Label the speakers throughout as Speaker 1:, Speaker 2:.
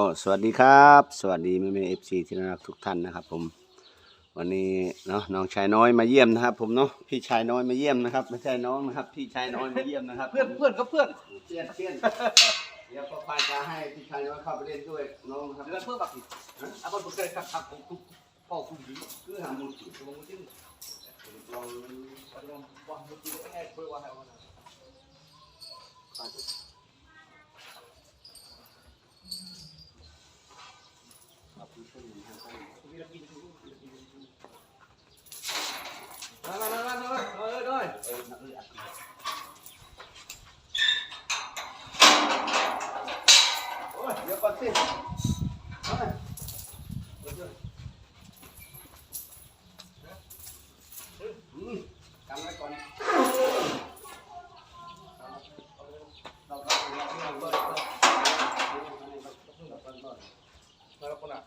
Speaker 1: ก็สวัสดีครับ สวัสดีแม่แม่เอฟซีที่น่ารักทุกท่านนะครับ ผม วันนี้เนาะน้องชายน้อยมาเยี่ยมนะครับ ผมเนาะพี่ชายน้อยมาเยี่ยมนะครับไม่ใช่น้องนะครับ พี่ชายน้อยมาเยี่ยมนะครับ
Speaker 2: เพื่อนเพื่อนก็เพื่อน
Speaker 1: เพื่อนเพื่อนเดี๋ยวพ่อพายจะให้พี่ชายน้อยเข้าไปเล่นด้วยน้องนะครับ
Speaker 2: เพื่อนเพื่อนแบบอะคนเคยครับครับผมทุกพ่อคุณหญิง
Speaker 1: คือทำมุดอยู่
Speaker 2: ลงจิ้ม
Speaker 1: ลอง
Speaker 2: ลงวางมือจิ้มง่ายเพื่อว่าให้วัน
Speaker 1: ครับพี่ช่วยหน่อยครับ
Speaker 2: มีระกิน มามามามามาเออด้วย
Speaker 1: เออเอออัดมาโอ้ยเดี๋ยวก่อนสิเอาไปเดี๋ยวเดี๋ยวอืมกำไว้ก่อน
Speaker 2: เราเราเราเราเราเราเราคนอะ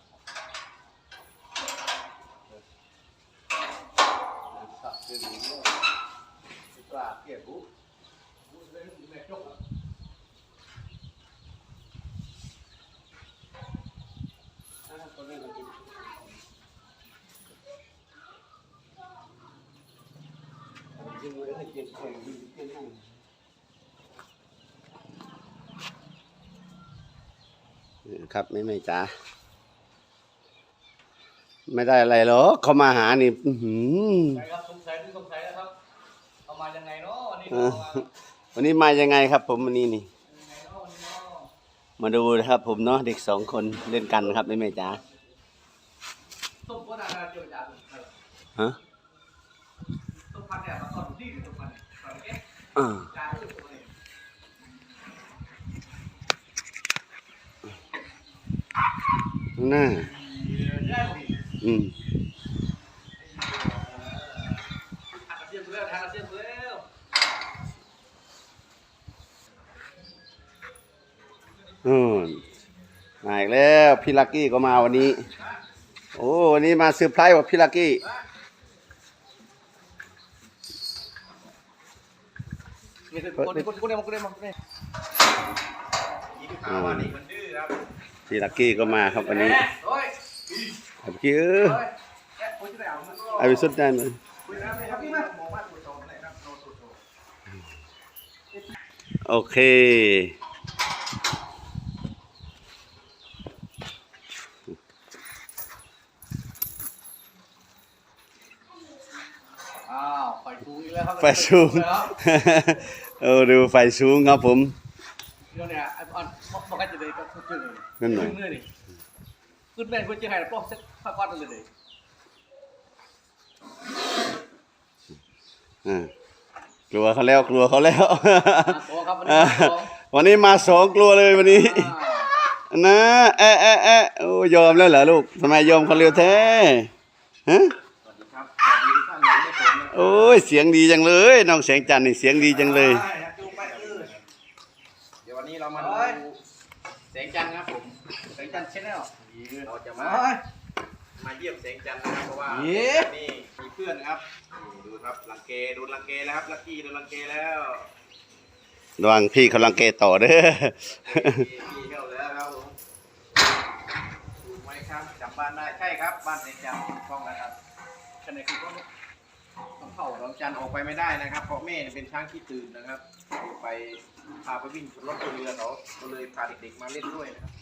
Speaker 1: ตัดเส้นนี้ปลาเก็บบุ๊ก
Speaker 2: แม่จก
Speaker 1: อ่าตัวนี้มันกินจริงเลยให้เก็บแข็งดีเก็บนั่ง ครับไม่ไม่จ้าไม่ได้อะไรหรอกเขามาหานี่อื้อหือ
Speaker 2: ใช่ครับสงสัยที่สงสัยนะครับเอามายังไงเนาะวันนี้
Speaker 1: เอ
Speaker 2: เนาะ
Speaker 1: อวันนี้มายังไงครับ ผมวันนี้นี่
Speaker 2: ยังไงเนาะวันนี้เนาะ
Speaker 1: มาดูนะครับ ผมเนาะเด็กสองคนเล่นกันครับไม่ไม่จ้า
Speaker 2: ต้มก็นานๆเจียวจ้า
Speaker 1: ฮะ
Speaker 2: ต้มพันเนี่ยมาตอนที่ต้มพันเนี่ยตอนเอ่า
Speaker 1: หน้า อืม
Speaker 2: นเสียมาเสียมแล้ว
Speaker 1: อืมมาอีกแล้ว พี่ลักกี้ก็มาวันนี้ โอ้ วันนี้มาเซอร์ไพรส์ว่าพี่ลักกี้
Speaker 2: นี่คือคนคนคนเดียวคนเดียวคนเดียว
Speaker 1: อืม พี่ลักกี้ก็มาครับวันนี้
Speaker 2: โอ้ย
Speaker 1: ครับพี่เออ
Speaker 2: โอ้ยแกคุยที่ไหนเอา
Speaker 1: ไอ้ไปสุดได้ไหม
Speaker 2: คุยนะไปครับพี่มาหมอบ้านคุยโตไหนครับโตโตโต
Speaker 1: โอเค
Speaker 2: อ้าวไฟสูง อีกแล้วครับ
Speaker 1: ไฟสูงเออดูไฟสูงครับผม
Speaker 2: เดี๋ยวเนี่ยไอ้อ่อนบอกกันจะเลยก็ขึ้นเลย
Speaker 1: นั่นหน่อย
Speaker 2: ขึ้นเลยนี่ขึ้นแม่นคุณจะให้ปลอกเซ็ตผ้าก้อนเลยเลย
Speaker 1: อ่ากลัวเขาแล้วกลัวเขาแล้ว
Speaker 2: โตครับวันนี้โต
Speaker 1: วันนี้มาสองกลัวเลยวันนี้นะแอะแอะแอะโอ้ยอมแล้วเหรอลูกทำไมยอมเขาเร็วแท้ฮะ โอ้ยเสียงดีจังเลย น้องแสงจันทร์นี่เสียงดีจังเลย
Speaker 2: ดูไปเออเดี๋ยววันนี้เรามาดูแสงจันทร์ครับผมแสงจันทร์ชแนลเราจะมา มาเยี่ยมแสงจันทร์นะครับเพราะว่า
Speaker 1: เย้
Speaker 2: นี่มีเพื่อนครับนี่ดูครับลังเกโดนลังเกแล้วครับลักกี้โดนลังเกแล้ว
Speaker 1: ระวังพี่เขาลังเกต่อเด้อ
Speaker 2: พี่พี่เข้าแล้วครับผมถูกไหมครับจำบ้านได้ใช่ครับบ้านแสงจันทร์ถูกต้องนะครับขณะคือก็ต้อง เข้าดวงจันทร์ออกไปไม่ได้นะครับ เพราะแม่เนี่ยเป็นช้างที่ตื่นนะครับไปพาไปวิ่งรถตัวเรือเขาก็เลยพาเด็กๆมาเล่นด้วยนะครับ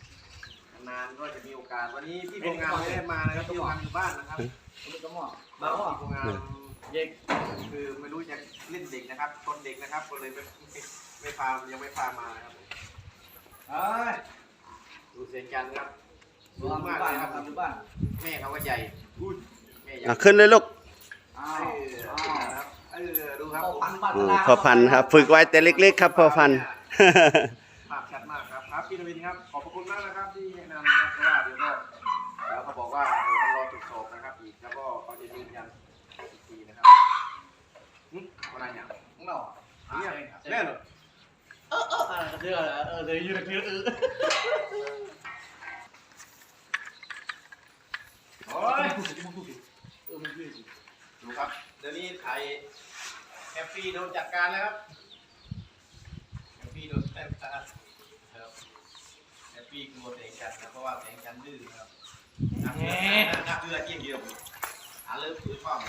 Speaker 2: นานๆก็จะมีโอกาสวันนี้พี่โรงงานไม่ได้มานะครับพี่โรงงานอยู่บ้านนะครับ
Speaker 3: ก็หม้อ
Speaker 2: บ้านที่โรงงานเย็กคือไม่รู้จะเล่นเด็กนะครับตนเด็กนะครับก็เลยไม่ไม่ไม่พายังไม่พามานะครับผม
Speaker 3: เอ้ย
Speaker 2: ดูเสียงจันทร์ครับ
Speaker 3: ดูบ้านครับดูบ้าน
Speaker 2: แม่เขาก็ใหญ่อุ้ยแม่ใหญ่
Speaker 1: อะขึ้นเลยลูก
Speaker 3: อ้า
Speaker 2: เอ
Speaker 3: ว
Speaker 2: อ
Speaker 3: อ้าว
Speaker 2: ครับเออ ดูครับ
Speaker 3: พ่อพันธุ์บ้าน
Speaker 1: อืม
Speaker 3: ลา
Speaker 1: พ่อพันธุ์ครับ ฝึกไว้แต่เล็ก ๆ ครับพ่อพันธุ์
Speaker 2: ภาพชัดมากครับครับพี่นวินครับขอบพระคุณมากนะครับที่แนะนำนะครับเพราะว่าเดี๋ยวก็แล้วเขาบอกว่าเดี๋ยวต้องรอตรวจสอบนะครับอีกแล้วก็เขาจะยืนยันอีกทีนะครับหึวันนั้นอย่าง
Speaker 3: ของเรา
Speaker 2: เนี่ยแน่เหรอ
Speaker 3: เออเอออะไรก็เดือดเออเดี๋ยวยืนเดือดเออ
Speaker 2: โอ้ย
Speaker 3: เออมันยืด
Speaker 2: ดูครับเดี๋ยวนี้ไข่ แฮปปี้โดนจัดการแล้วครับแฮปปี้โดนจัดการครับแฮปปี้กลัวแสงจันทร์นะเพราะว่าแสงจันทร์ดื้อนะครับนักเรือนักเรือเกี่ยงเดียวหาเลิกซื้อข้อม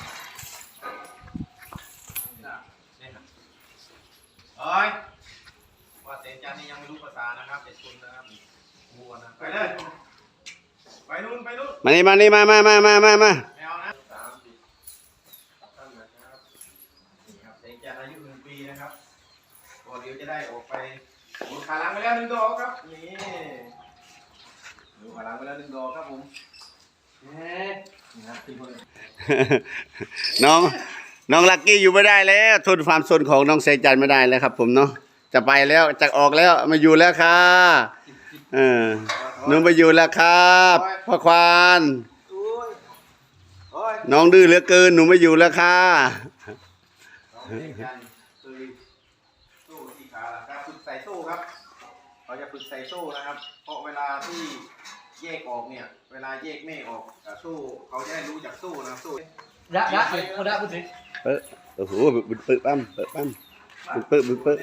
Speaker 2: นี่ครับเอ้ยว่าแสงจันทร์นี่ยังไม่รู้ภาษานะครับแต่คุณนะครับมัวนะไปเลยไปนู่นไปนู่น
Speaker 1: มานี่มานี่มามามามามามา
Speaker 2: ไม่เอานะสามสิบท่านนะครับนี่ครับแสงจันทร์อายุหนึ่งปีนะครับก่อนเดี๋ยวจะได้ออกไปหมุนขาหลังไปแล้วหนึ่งดอกครับ นี่หมุนขาหลังไปแล้วหนึ่งดอกครับผม
Speaker 3: เอ๊ะ
Speaker 2: นี่ครับที่คน
Speaker 1: น้องน้องลักกี้อยู่ไม่ได้แล้ว ทนความสนของน้องแสงจันทร์ไม่ได้แล้วครับ ผมเนาะจะไปแล้วจะออกแล้วไมาอยู่แล้วค่ะเออหนูไปอยู่แล้วครับพ่อควาน
Speaker 2: โอ้ยโอ้ย
Speaker 1: น้องดื้อเหลือเกินหนูไม่อยู่แล้วค่ะ
Speaker 2: น้องแสงจันทร์คือสู้ที่ขาหลังครับฝึกใส่สู้ครับ เราจะฝึกใส่สู้นะครับ เพราะเวลาที่แยกออกเนี่ย เวลาแยกไม่ออกอะสู้เขาจะได้รู้จักสู้นะสู้
Speaker 3: ดะดะเอาดะพูดสิ
Speaker 1: เปิดโอ้โหบึ้เปิดปั๊มเปิดปั๊มบึ้เปิดบึ้เปิด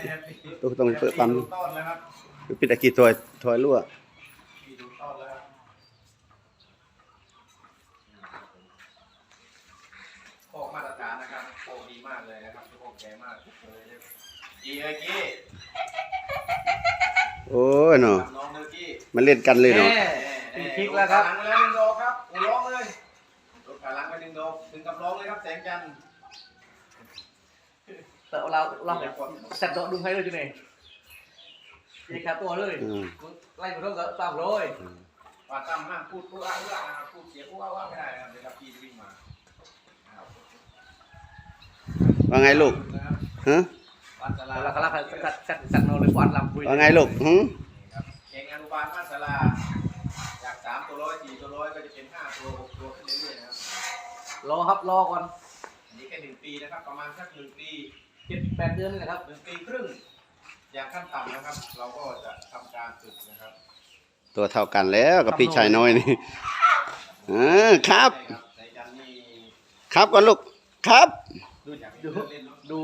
Speaker 1: ต้องต้องเปิดปั๊ม
Speaker 2: ดูต้นแล้วครับ
Speaker 1: ปิดอากีถอยถอยรั่ว
Speaker 2: มีดูต้นแล้วครับโคกมาตรฐานนะครับโคกดีมากเลยนะครับโคกแก่มากเลยเนี่ยกีเอ้ยกี้
Speaker 1: โอ้ยเนาะ
Speaker 2: น้องเนอร์กี้
Speaker 1: มาเล่นกันเลยเนาะ
Speaker 3: แม่ปีพลิกแล้วครับ
Speaker 2: หลังไปแล้วหนึ่งดอกครับอูร้องเลยรถขาหลังไปหนึ่งดอกถึงกับร้องเลยครับแสงจันทร์
Speaker 3: แต่เราเราจัดดอกดุงให้เลยจุเนี่ยเจ๊ขาตัวเลย
Speaker 1: อืม
Speaker 3: ไล่มาต้องกับสามร้อย
Speaker 2: ว่าตั้มห้ามพูดพูดอ้าอ้านะครับพูดเสียพูดอ้าอ้าไม่ได้นะครับเดี๋ยวครับพี่จะวิ่งมาครับ
Speaker 1: ว่าไงลูก
Speaker 2: นะครับ
Speaker 1: ฮะ
Speaker 2: บ้านสลา
Speaker 3: เราก็รักสักสักสักโนเลยกวาดลำคุย
Speaker 1: ว่าไงลูกหึ
Speaker 2: ครับเก่งอนุบาลบ้านสลาจากสามตัวร้อยสี่ตัวร้อยก็จะเป็นห้าตัวหกตัวขึ้นเรื่อยๆนะครับ
Speaker 3: รอครับรอก่อน
Speaker 2: อันนี้แค่หนึ่งปีนะครับ ประมาณสักหนึ่งปี
Speaker 3: เจ็ดแปดเดือนนี่นะครับ
Speaker 2: หนึ่งปีครึ่งอย่างขั้นต่ำนะครับ เราก็จะทำการฝึกนะครับ
Speaker 1: ตัวเท่ากันแล้วกับพี่ชายน้อยนี่เออครับ
Speaker 2: ใช่ครับในจันนี่
Speaker 1: ครับก่อนลูกครับ
Speaker 2: ดูจากเล่นเล่นเนอะ
Speaker 3: ดู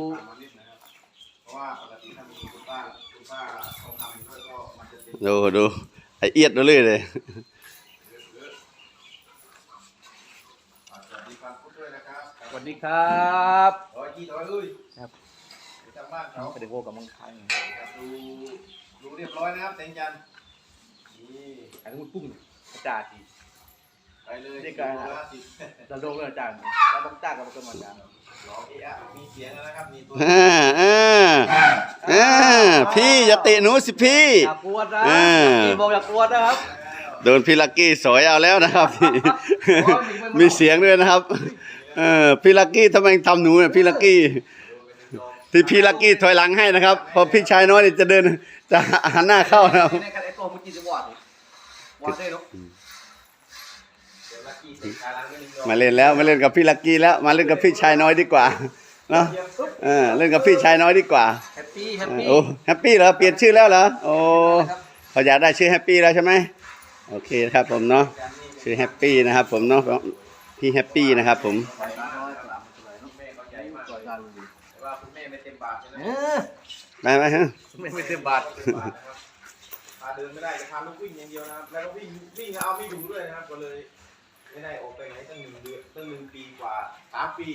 Speaker 2: ว่าปกติถ้ามีคุณป้าคุณป้าเขาทำด้วยก็มันจะเป็น
Speaker 1: ดูดูไอเอียดดูเลยเลย
Speaker 2: อ่าสวัสดีครับผู้ช่วยนะครับ
Speaker 3: สวัสดีครับ
Speaker 2: ร้อยยี่ร้อยเอ้ย
Speaker 3: ครับ
Speaker 2: ไปทำบ้านเขา
Speaker 3: ไปเด็กโวกับมังคัง
Speaker 2: ครับดูดูเรียบร้อยนะครับแสงจันทร์นี่
Speaker 3: อันนี้ปุ้งอาจารย์ที
Speaker 2: ไปเลย
Speaker 3: นี่การ
Speaker 2: ดูแล้วสิ
Speaker 3: เราโดนเลยอาจารย์เราต้องจ้างกับมันก็มาจ้าง
Speaker 2: ร้องเอะอะมีเสียงแล้วนะครับ มีตัว
Speaker 1: อ่าอ่าอ่าพี่อย่าเตะหนูสิพี่
Speaker 3: อย่ากลัวนะ
Speaker 1: เออ
Speaker 3: พี่บอกอย่ากลัวนะครับ
Speaker 1: โดนพี่ลักกี้สอยเอาแล้วนะครับ มีเสียงด้วยนะครับ เออพี่ลักกี้ทำไมทำหนูเนี่ยพี่ลักกี้ที่พี่ลักกี้ถอยหลังให้นะครับพอพี่ชายน้อยนี่จะเดินจะหันหน้าเข้านะครับ
Speaker 3: มา
Speaker 2: เล่น
Speaker 1: แล้วมาเล่นกับพี่ลักกี้แล้ว มาเล่นกับพี่ชายน้อยดีกว่าเนาะ
Speaker 2: เยี่ยมปุ๊บ
Speaker 1: เออเล่นกับพี่ชายน้อยดีกว่า
Speaker 3: แฮปปี้แฮ
Speaker 1: เอ
Speaker 3: ป
Speaker 1: อ
Speaker 3: ปี้
Speaker 1: โอ้แฮปปี้เหรอเปลี่ยนชื่อแล้วเหรอโอ้
Speaker 3: ครับ
Speaker 1: เขาอยากได้ชื่อแฮปปี้แล้วใช่ไหมโอเคครับผมเนาะ
Speaker 2: จันนี่
Speaker 1: ชื่อแฮปปี้นะครับ ผมเนาะพี่แฮปปี้นะครับ ผม
Speaker 2: ไปบ้านน้อยสลามสลายลูกแม่เขาใหญ่มากเลยแต่ว่าคุณแม่ไม่เต็มบาทใช่ไหม
Speaker 3: เออ
Speaker 1: ไปไหมฮะ
Speaker 3: ไม่ไม่เต็มบาท
Speaker 2: เต็มบาทนะครับพาเดินไม่ได้จะพาลูกวิ่งอย่างเดียวนะครับแล้วก็วิ่งวิ่งแล้วเอาไม่อยู่ด้วยนะครับก็เลย ไม่ได้ออกไปไหนตั้งหนึ่งเดือนตั้งหนึ่งปีกว่าสามปี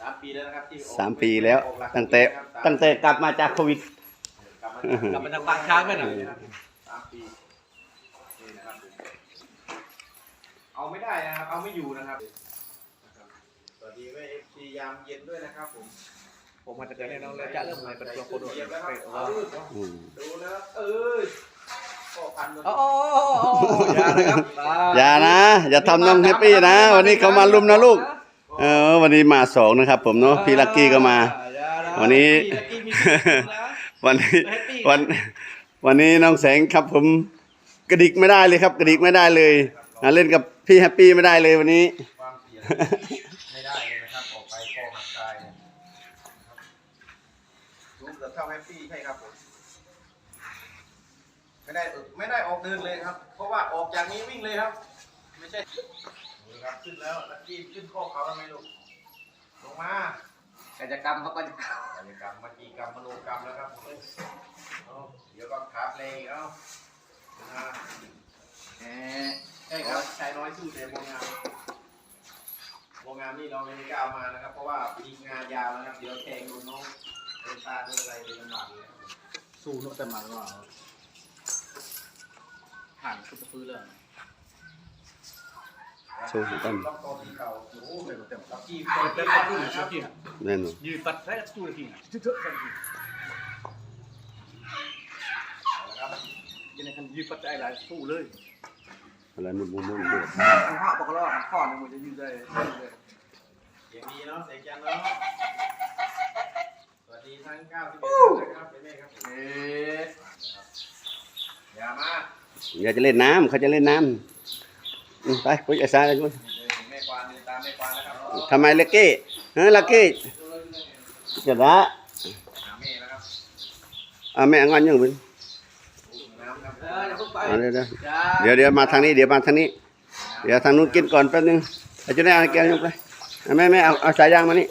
Speaker 2: สามปีแล้วนะครับที่ออก
Speaker 1: สามปีแล้ว
Speaker 2: ออกหลัก
Speaker 1: ตั้งแต่
Speaker 2: นะครับ
Speaker 1: ตั้งแต่กลับมาจากโควิด
Speaker 2: กลับมาจาก
Speaker 3: กลับมาทางปากช้างไหมน่ะ
Speaker 2: สามปีนี่นะครับเอาไม่ได้นะครับ เอาไม่อยู่นะครับนะครับสวัสดีแม่เอฟซียามเย็นด้วยนะครับผม
Speaker 3: ผมมาจากไหนน้องแล้วจะเริ่มอะไรเป็นตัวโคโดด
Speaker 2: เย็นแล้วค
Speaker 3: ไป
Speaker 2: รับ
Speaker 3: เอ
Speaker 2: เอา
Speaker 3: อ
Speaker 1: อืม
Speaker 2: ดูนะครับเออพ่อพันธุ์มัน
Speaker 3: โอ้โอ้โอ้อย่านะครับ
Speaker 1: อย่านะ อย่าทำน้องแฮปปี้นะ วันนี้เขามาลุมนะลูก เออ วันนี้มาสองนะครับ ผมเนาะพี่ลักกี้ก็มา
Speaker 3: อย่าะ
Speaker 1: วันนี้
Speaker 3: พี่ลักกี้มีชื่อนะ
Speaker 1: วันนี้
Speaker 3: แฮปปี้
Speaker 1: วันวันนี้น้องแสงครับ ผมกระดิกไม่ได้เลยครับ กระดิกไม่ได้เลยอะเล่นกับพี่แฮปปี้ไม่ได้เลยวันนี้
Speaker 2: ไม่ได้เออไม่ได้ออกเดินเลยครับ เพราะว่าออกจากนี้วิ่งเลยครับ ไม่ใช่นี่ครับขึ้นแล้วลักกี้ขึ้นข้อเขาแล้วไหมลูกลงมา
Speaker 3: กิจกรรมครับกิจกรรม
Speaker 2: กายกรรมมจีกรรมมโนกรรมแล้วครับเอาเดี๋ยวก็ขาเพลงอีกเอาอ่าแหมใช่ครับชายน้อยสู้แต่วงงามวงงามนี่เราไม่ได้ก้าวมานะครับ เพราะว่าปีงานยาวนะครับ เดี๋ยวแทงโดนน้องเป็นตาเป็นอะไรเป็นลำบากเลยครับ
Speaker 3: สู้นกแต่มันว่า ผ่านซุปเปอร์ฟื้นเลย
Speaker 1: โชว์กัน
Speaker 2: ล็อกคอที่เก่าโอ้โห
Speaker 3: เต็มเต็ม
Speaker 2: ล็อกกี้
Speaker 3: เปิ
Speaker 2: เปิ
Speaker 3: ด
Speaker 2: ด
Speaker 3: เต็
Speaker 2: เต็
Speaker 3: ม
Speaker 2: ม
Speaker 3: ปั
Speaker 2: ปั
Speaker 3: ด
Speaker 2: ด
Speaker 3: ตู้
Speaker 2: ตู้
Speaker 3: เล
Speaker 2: เลยย
Speaker 3: ชุ
Speaker 2: ชุ
Speaker 3: ด
Speaker 2: ด
Speaker 3: ที่
Speaker 2: ที่
Speaker 3: ยืนปัดแท้ตู้เลยทีเถอะกันที
Speaker 2: ครับ
Speaker 3: ยังไงคันยืนปัดใจหลายสู้เลย
Speaker 1: อะไรมันมุมมันเดือด
Speaker 3: ข้าวปกรอดข้อนึงมันจะยืนได้
Speaker 2: อย่างนี้เนาะเสียงจันเนาะสวัสดีทั้ง91ท่านนะครับเป็นไงครับ
Speaker 3: เอ๊ะ
Speaker 2: อย่ามา
Speaker 1: อยากจะเล่นน้ำเขาจะเล่นน้ำไปปุ้ยไอ้สายไปปุ้ย
Speaker 2: แม่ควานตามแม่ควานนะครับ
Speaker 1: ทำไมลักกี้เฮ้ยลักกี้จะละ
Speaker 2: หาแม่นะ
Speaker 1: อะแม่งอนยังเป็น
Speaker 3: เอออย่าเพิ่งไป
Speaker 1: เดี๋ยวเดี๋ยวเดี๋ยวมาทางนี้เดี๋ยวมาทางนี้ เดี๋ยวทางนู้นกินก่อนแป๊บนึงอาจะได้เอาแก้วยกไปแม่แม่เอาเอาสายยางมานี่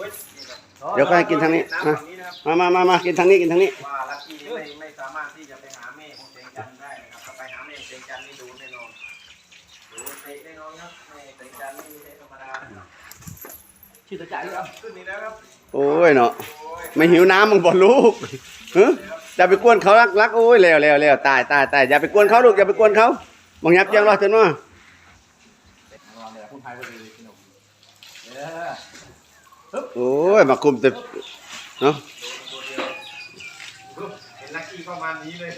Speaker 1: เดี๋ยวก็ให้กินทางนี้มามามามากินทางนี้กินทางนี้
Speaker 2: ชื่
Speaker 3: อตะจ่ายครับ
Speaker 2: ขึ้นนี่แล้วครับ
Speaker 1: โอ้ยเนาะ
Speaker 2: โอ้ย
Speaker 1: ไม่หิวน้ำมึงบ่ลูกเฮ้ยอย่าไปกวนเขารักรักโอ้ยเร็วเร็วเร็วตายตายตายอย่าไปกวนเขาลูกอย่าไปกวนเขาบางยับยังรอถึงว่า
Speaker 3: ระวังเนี่ยพูดไทยไปเลยพี่หนุ่มเออ
Speaker 1: โอ้ยมาคุมแต่เนาะ
Speaker 2: ตัวเดียวเห็นลักกี้เข้ามานี้เลย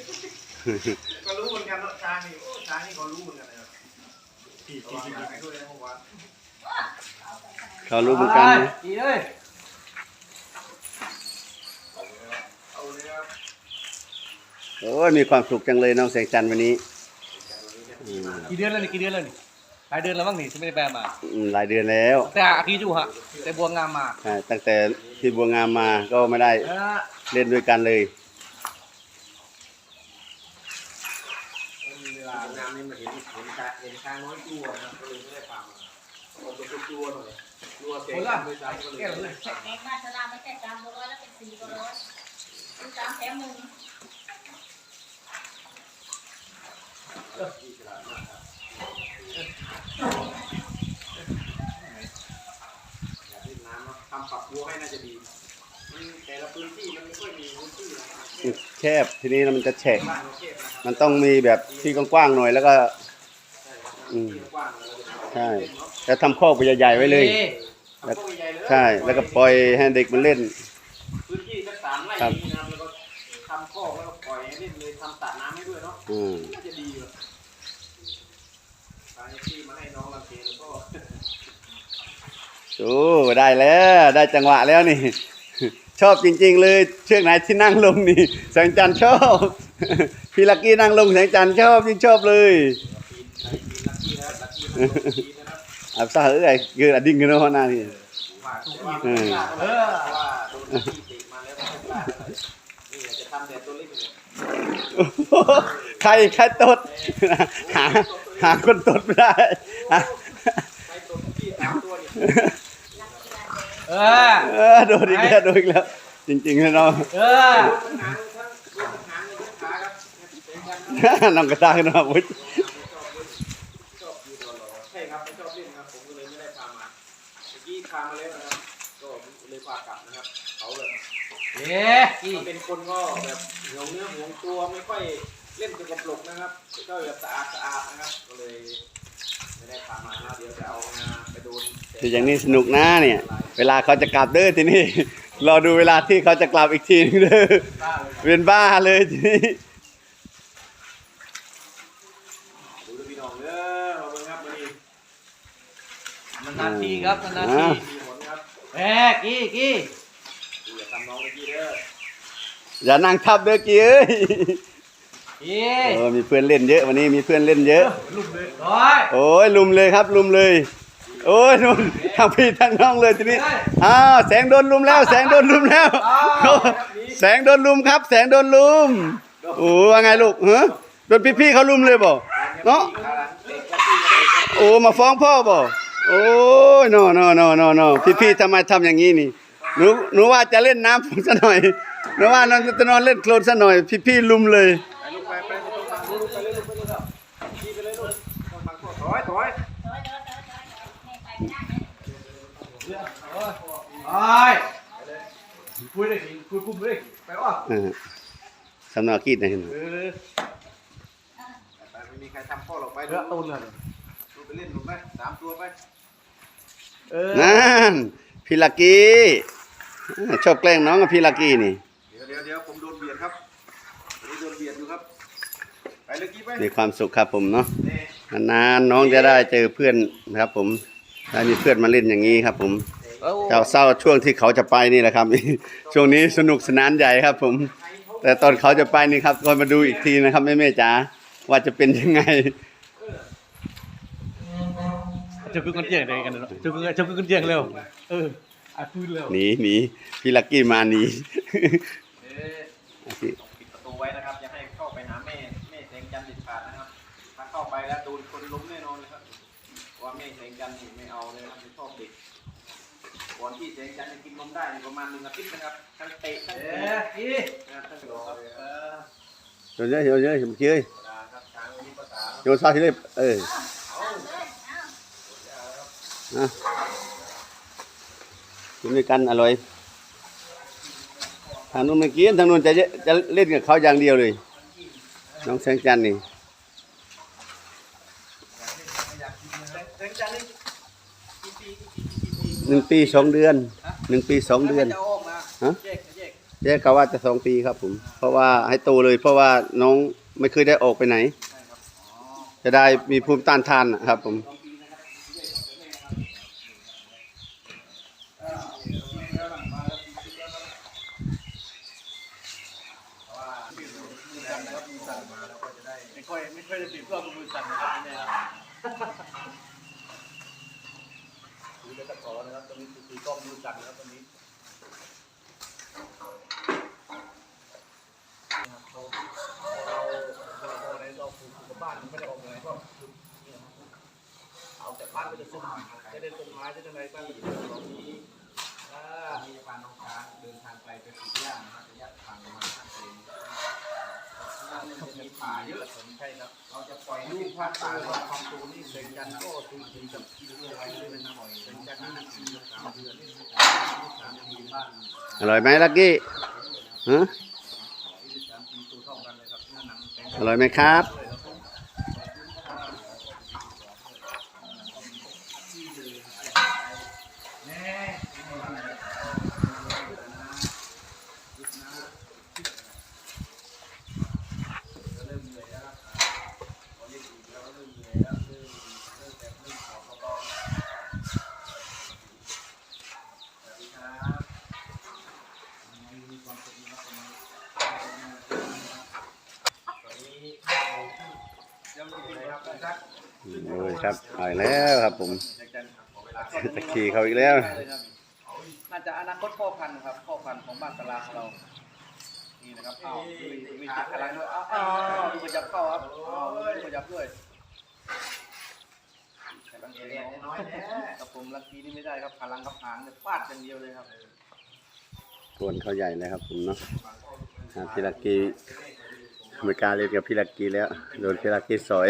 Speaker 2: ก็รู้เหมือนกันเนาะช้างนี่โอ้ช้างนี่ก็รู้เหมือนกันนะครับ
Speaker 3: พี่
Speaker 2: ระ
Speaker 3: พี่
Speaker 2: วัง
Speaker 3: พี่
Speaker 1: เขารู้เหมือนกันนะ
Speaker 3: พี่เอ้ย
Speaker 2: เอาเลยครับ
Speaker 1: โอ้ยมีความสุขจังเลยน้องแสงจันทร์วันนี้อืม
Speaker 3: กี่เดือนแล้วนี่กี่เดือนแล้วนี่หลายเดือนแล้วมั้งนี่ฉันไม่ได้แปลมา
Speaker 1: อืมหลายเดือนแล้ว
Speaker 3: แต่อาคีจูฮะแต่บัวงามมา
Speaker 1: ใช่ตั้งแต่ที่บัวงามมาก็ไม่ได้
Speaker 3: เออ
Speaker 1: เล่นด้วยกันเลย
Speaker 2: มีเวลาน้ำนี่มาเห็นเห็นช้างเห็นช้างน้อยตัวนะครับก็เลยไม่ได้พามาผมจะกลัวหน่อย กลัวเสียงดังด้วยซ้ำก็เลย
Speaker 3: แก้วเลย
Speaker 4: แขกมาชนะไม่ใช่สามร้อยแล้วเป็นสี่ร้อยคือสามแถมหนึ่ง
Speaker 2: อยากเล่นน้ำเนาะทำฝักบัวให้น่าจะดีมันแต่ละพื้นที่มันไม่ค่อยมีพื้นที่นะครับ
Speaker 1: แคบทีนี้มันจะแฉก
Speaker 2: บ้านเราเทพนะ
Speaker 1: มันต้องมีแบบที่กว้างๆหน่อยแล้วก็
Speaker 2: ใช่ครับ
Speaker 1: อืม
Speaker 2: ที่กว้างเลย
Speaker 1: ใช่แล้วทำคอกใหญ่ๆไว้เลยำ
Speaker 2: พวกใหญ่ๆเลย
Speaker 1: ใช่ แล้วก็ปล่อยให้เด็กมันเล่น
Speaker 2: พื้นที่สักสามไร่
Speaker 1: ครับ
Speaker 2: นี้นะครับแล้วก็ทำคอกแล้วก็ปล่อยให้เล่นเลยทำสระน้ำให้ด้วยเนาะ
Speaker 1: อืม
Speaker 2: น่าจะดีเลยทางที่มาให้น้องลำเพลแล้วก็
Speaker 1: โอ้ได้แล้ว ได้จังหวะแล้วนี่ ชอบจริง ๆ เลย เชือกไหนที่นั่งลงนี่แสงจันทร์ชอบ พี่ลักกี้นั่งลงแสงจันทร์ชอบยิ่งชอบเลย
Speaker 2: ปีนลักกี้นะครับลักกี้นะครับปีนนะครับ
Speaker 1: อับซ่าเอ้ยเกิดอดิ่งกันเนาะหน้านี่
Speaker 2: ฝากแต่ว่า
Speaker 1: อืม
Speaker 2: เพราะว่าโดนที่เตะมาแล้วไม่กล้าเลยนี่อยากจะทำแต่ตัวเล็กอยู่เนี่ย
Speaker 1: ใครใครตดหาหาคนตดไม่ได้หา
Speaker 2: ให้ตัวที่สามตัวเนี่ย
Speaker 3: เออ
Speaker 1: เออโดนอีกแล้วโดนอีกแล้ว จริงๆนะเนาะ
Speaker 3: เออ
Speaker 2: ทั้งหางทั้งตัวทั้งหางเลยทั้งขาครับเป็นกันนะ
Speaker 1: น้องกระตากเนาะโอ้ย
Speaker 2: เอ๊ะกี่เขา
Speaker 3: เป็
Speaker 2: นคนก็แบบห่วงเนื้อห่วงตัวไม่ค่อยเล่นกับปลกนะครับก็แบบสะอาดสะอาดนะครับ ก็เลยไม่ได้พามานะเดี๋ยวจะเอางาไปโดน
Speaker 1: คืออย่างนี้สนุกนะเนี่ย เวลาเขาจะกลับเด้อทีนี้รอดูเวลาที่เขาจะกลับอีกทีนึงเด้อ
Speaker 3: บ้าเลย
Speaker 1: เวียนบ้าเลยทีนี้
Speaker 2: ดูดูพี่น้องเด้อมาเบิ่งครับวันนี้
Speaker 3: มันนาทีครับมันนาที
Speaker 2: มีผลครับ
Speaker 3: เอ๊ะกี่กี่
Speaker 2: ดูอย่าทำ น้องเมื่อกี้เด้อ
Speaker 1: อย่านั่งทับเด้อกี้เอ้ย
Speaker 3: กี่
Speaker 1: เออมีเพื่อนเล่นเยอะวันนี้มีเพื่อนเล่นเยอะ
Speaker 3: ลุกเลยร้อย
Speaker 1: โอ้ยลุมเลยครับลุมเลย โอ้ยนุ่นทั้งพี่ทั้งน้องเลยทีนี้อ้าวแสงโดนลุมแล้ว แสงโดนลุมแล้ว แสงโดนลุมครับ แสงโดนลุมโอ้ว่าไงลูกเฮ้โดนพี่ๆเขาลุมเลยบ่เนาะ
Speaker 2: ขาหลังเตะกระตี้กระตี้กระตี้
Speaker 1: โอ้มาฟ้องพ่อบ่โอ้ยโนโนโนโนโนพี่ๆทำไมทำอย่างนี้นี่ หนูหนูว่าจะเล่นน้ำผมซะหน่อยหนูว่านอนจะนอนเล่นโคลนซะหน่อย พี่พี่ลุมเลย
Speaker 2: ไป
Speaker 3: คุยได้สิคุยคุมได้ไปว่า
Speaker 1: สำนักกีดนะ
Speaker 3: เออ
Speaker 2: ไม่มีใครทำพ่อหรอกไป
Speaker 3: เถอะต้นเลย
Speaker 2: ไปเล่นหรือไปสามตัวไป
Speaker 1: นั่นพิลากกี้ ชอบแกล้งน้องกับพี่ลักกี้นี่
Speaker 2: เดี๋ยวเดี๋ยวเดี๋ยวผมโดนเบียดครับนี่โดนเบียดอยู่ครับไปเลยกี้ไป
Speaker 1: มีความสุขครับผมเนาะ
Speaker 2: เน่
Speaker 1: นานๆน้องจะได้เจอเพื่อนนะครับ ผมได้มีเพื่อนมาเล่นอย่างนี้ครับ ผมเจ้าเศร้าช่วงที่เขาจะไปนี่แหละครับช่วงนี้สนุกสนานใหญ่ครับ ผม แต่ตอนเขาจะไปนี่ครับก็มาดูอีกทีนะครับแม่แม่ๆจ๋าว่าจะเป็นยังไง
Speaker 3: จะพึ่งกันเจียงได้กันเนาะจะพึ่งจะพึ่งกันเจียงเร็วเออ อะพื้นเร็ว
Speaker 1: หนีหนีพี่ลักกี้มาหนี
Speaker 2: เอ๊ะต้องปิดประตูไว้นะครับ อย่าให้เข้าไปหาแม่แม่แสงจันทร์เด็ดขาดนะครับ ถ้าเข้าไปแล้วโดนคนล้มแน่นอนเลยครับเพราะว่าแม่แสงจันทร์นี่ไม่เอาเลยนะครับไม่ชอบเด็กก่อนที่แสงจันทร์จะกินนมได้นี่ประมาณหนึ่งอาทิตย์นะครับทั้งเตะทั้ง
Speaker 3: เอ
Speaker 2: เตะ
Speaker 3: อกี่
Speaker 2: นะครับทั้งโดดครับเออ
Speaker 1: โยนเยอะโยนเยอะผมเชื่อ
Speaker 2: ธรรมดาครับช้างมีภาษา
Speaker 1: โยนซาทีเลยเออ
Speaker 4: เอาเลยเอา
Speaker 1: อะ กินด้วยกันอร่อย ทางนู้นไม่กินทางนู้นจะเยจะเล่นกับเขาอย่างเดียวเลย น้องแสงจันทร์นี่
Speaker 2: แสงจันทร์นี่กี่ปีกี่ปีกี่ปี
Speaker 1: หนึ่งปีสองเดือนหนึ่งปีสองเดือน
Speaker 2: จะอกนะ
Speaker 1: ฮะ
Speaker 2: แยกแยก
Speaker 1: แยกเขาว่าจะสองปีครับผม เพราะว่าให้โตเลย เพราะว่าน้องไม่เคยได้ออกไปไหน จะได้มีภูมิต้านทานนะครับผม
Speaker 3: ไม่ค่อยไม่ค่อยจะติดเพื่อนมือสั่นนะครับนี่นะครับดูแล้วตะขอนะครับตรงนี้คือกล้องมือสั่นนะครับตรงนี้เราเราเราในเราปลูกกับบ้านไม่ได้ออกไหนก็เอาแต่บ้านก็จะซุ่มจะได้ต้นไม้จะได้อะไรบ้า
Speaker 2: ง อ
Speaker 1: ร่อยไหมลักกี้อร่อยไหมครับ เลยครับไปแล้วครับผม ตะคีเขาอีกแล้ว
Speaker 2: น่าจะอนาคตพ่อพันธุ์ครับพ่อพันธุ์ของบ้านตลาดของเรา นี่นะครับอ้าวมีมีจิตพลังด้วยอ้าวอ้าวดูกระจับเข้าครับอ้าวดูกระจับด้วยกำลังเรียนน้อยแน่กับผมลักกี้นี่ไม่ได้ครับพลังกับหางเนี่ยฟาดอย่างเดียวเลยครับ
Speaker 1: กวนเขาใหญ่เลยครับผมเนาะอ่าพี่ลักกี้ไม่กล้าเล่นกับพี่ลักกี้แล้ว โดนพี่ลักกี้สอย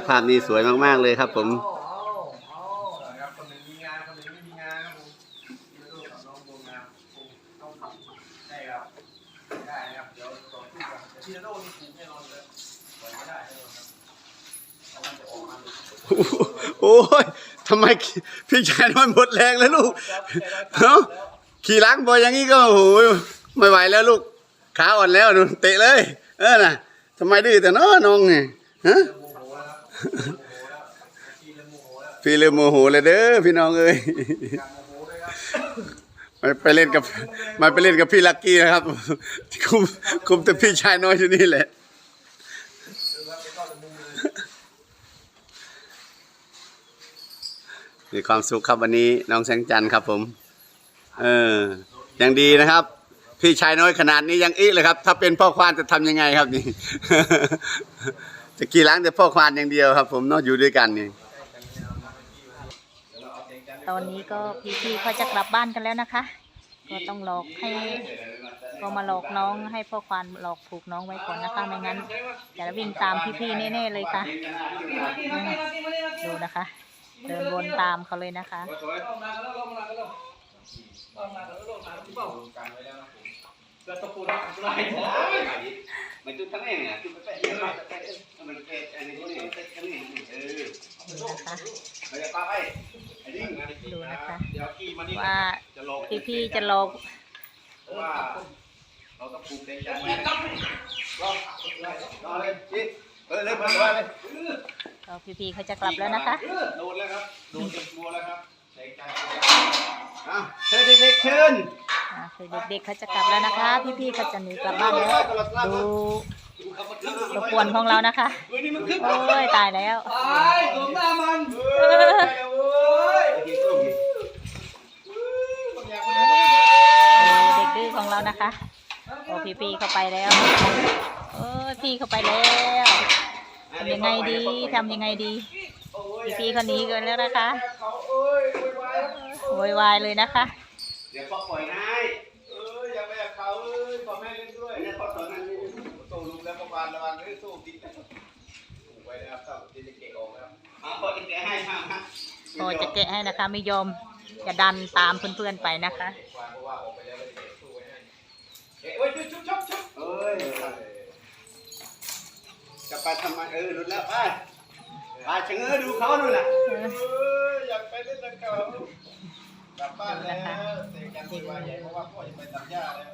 Speaker 2: บเพ
Speaker 1: ราะ
Speaker 2: มันจะออกมาเลย
Speaker 1: โอ้ยทำไมพี่ชายนอยหมดแรงแล้วลูกเอ้าขี่ล้างบอยอย่างนี้ก็โอ้โหไม่ไหวแล้วลูก ขาอ่อนแล้วหนูเตะเลย เออน่ะทำไมดื้อแต่น้อน้องเนี่ยฮะ พี่เริ่มโมโหเลยเด้อพี่น้องเอ้ย
Speaker 2: กา
Speaker 1: ไม่ไปเล่นกับมาไปเล่นกับพี่ลักกี้นะครับ คุมคุมแต่พี่ชายน้อยอยู่นี่แหละมีความสุขครับวันนี้น้องแสงจันทร์ครับ ผม เออยังดีนะครับ พี่ชายน้อยขนาดนี้ยังอีกเลยครับ ถ้าเป็นพ่อควานจะทำยังไงครับนี่ จะกี่ล้างแต่พ่อควานอย่างเดียวครับ ผมเนาะอยู่ด้วยกันนี่
Speaker 4: ตอนนี้ก็พี่ๆเขาจะกลับบ้านกันแล้วนะคะ ก็ต้องหลอกให้ก็มาหลอกน้องให้พ่อควานหลอกผูกน้องไว้ก่อนนะคะไม่งั้นจะวิ่งตามพี่ๆแน่ๆเลยค่ะดูนะคะ เดินวนตามเขาเลยนะคะ
Speaker 1: มันจุดทั้งเองอะจุดไปเยอะมากมันเกตอันนี้ก็นี่ทั้งนี้เออ
Speaker 4: ดูนะคะ
Speaker 1: เฮ้ยป้าไปดู
Speaker 4: นะคะ
Speaker 2: ว่า
Speaker 4: พี่ๆจะลอก
Speaker 2: เพราะว่าเราต้องปลูกเด็กจันทร์ไว้
Speaker 1: รอเลยพี่เออเลยมาเลย
Speaker 4: ก็พี่ๆเขาจะกลับแล้วนะคะ
Speaker 2: โดนแล้วครับโดนเต็มตัวแล้วครับเด็กจันทร์
Speaker 1: อ้าวเชิญเด็กๆเชิญ
Speaker 4: อ่าคือเด็กๆเขาจะกลับแล้วนะคะ พี่ๆเขาจะหนีกลับบ้านแล้วดูรบกวนของเรานะคะ
Speaker 2: เฮ้ยนี่มันขึ้น
Speaker 4: โอ้ยตายแล้ว
Speaker 2: ตายสมหน้ามันเฮ้ยเว้ย
Speaker 4: ดูเด็กดื้อของเรานะคะโอ้พี่พี่ๆเข้าไปแล้วเอ้ยพี่เข้าไปแล้วทำยังไงดีทำยังไงดี พี่พี่ๆเขาหนีกันแล้วนะคะ
Speaker 2: โวยวาย
Speaker 4: เลยนะคะ
Speaker 1: เดี๋ยวปล่อยนา สู้
Speaker 2: ไว้นะครับถ้าติดจะเกะออกแล้ว
Speaker 1: อะพ่อจะแกะให้ครับฮะ
Speaker 4: พอจะแกะให้นะคะไม่ยอมจะดันตามเพื่อนๆไปนะคะ
Speaker 2: วางเพราะว่าออกไปแล้วไม่ได้เกะสู้ไว้ให้เกะเอ้ยชุบชุบชุบ
Speaker 1: เอ้ยจะไปทำไมเออหลุดแล้วไปไปเชิงเอดูเขาดูน่ะ
Speaker 2: เอ้ยอยากไปเล่นกับเขากลับบ้านแล้วเสกกันที่ว่าใหญ่เพราะว่าพ่อจะไปตัดหญ้าแล้ว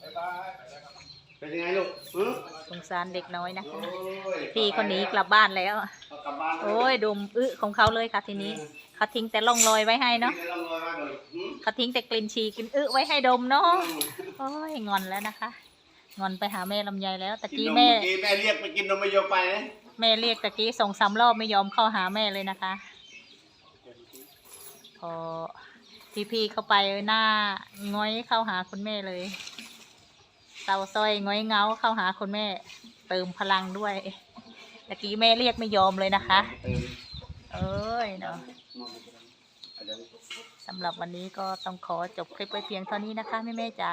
Speaker 2: บ๊ายบายไปแล้วครับ
Speaker 1: เป็นยังไงลูกหือ
Speaker 4: สงสารเด็กน้อยนะคะ
Speaker 1: โอ้ย
Speaker 4: พี่คนนี้กลับบ้านแล้ว
Speaker 1: เอากลับบ้านเล
Speaker 4: โอ้ยดมอึของเขาเลยค่ะทีนี้เขาทิ้งแต่ร่องรอยไว้ให้เนาะ
Speaker 1: ดี๋ยวลองรอยมาก่อนหืม
Speaker 4: เขาทิ้งแต่กลิ่นฉี่กลิ่นอึไว้ให้ดมเนาะโอ้ยงอนแล้วนะคะ งอนไปหาแม่ลำไยแล้วตะ
Speaker 1: กิน
Speaker 4: กี้
Speaker 1: นม
Speaker 4: แม่
Speaker 1: เมื่อกี้แม่เรียกไปกินนมไม่ยอมไปนะ
Speaker 4: แม่เรียกตะกี้ส่งสามรอบไม่ยอมเข้าหาแม่เลยนะคะ พอพี่ๆเข้าไปหน้าง้อยเข้าหาคุณแม่เลย เตาซอยง้อยเงาเข้าหาคุณแม่ เติมพลังด้วยตะกี้แม่เรียกไม่ยอมเลยนะคะ
Speaker 1: เอ้
Speaker 4: ยเนาะสำหรับวันนี้ก็ต้องขอจบคลิปไว้เพียงเท่านี้นะคะแม่แม่ๆจ๋า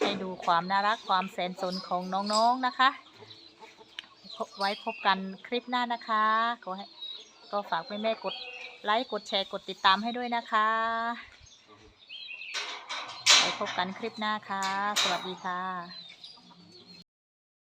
Speaker 4: ให้ดูความน่ารักความแสนสนของน้องๆนะคะพไว้พบกันคลิปหน้านะคะขอให้ก็ฝากแม่แม่กดไลค์กดแชร์กดติดตามให้ด้วยนะคะไว้พบกันคลิปหน้าค่ะ สวัสดีค่ะ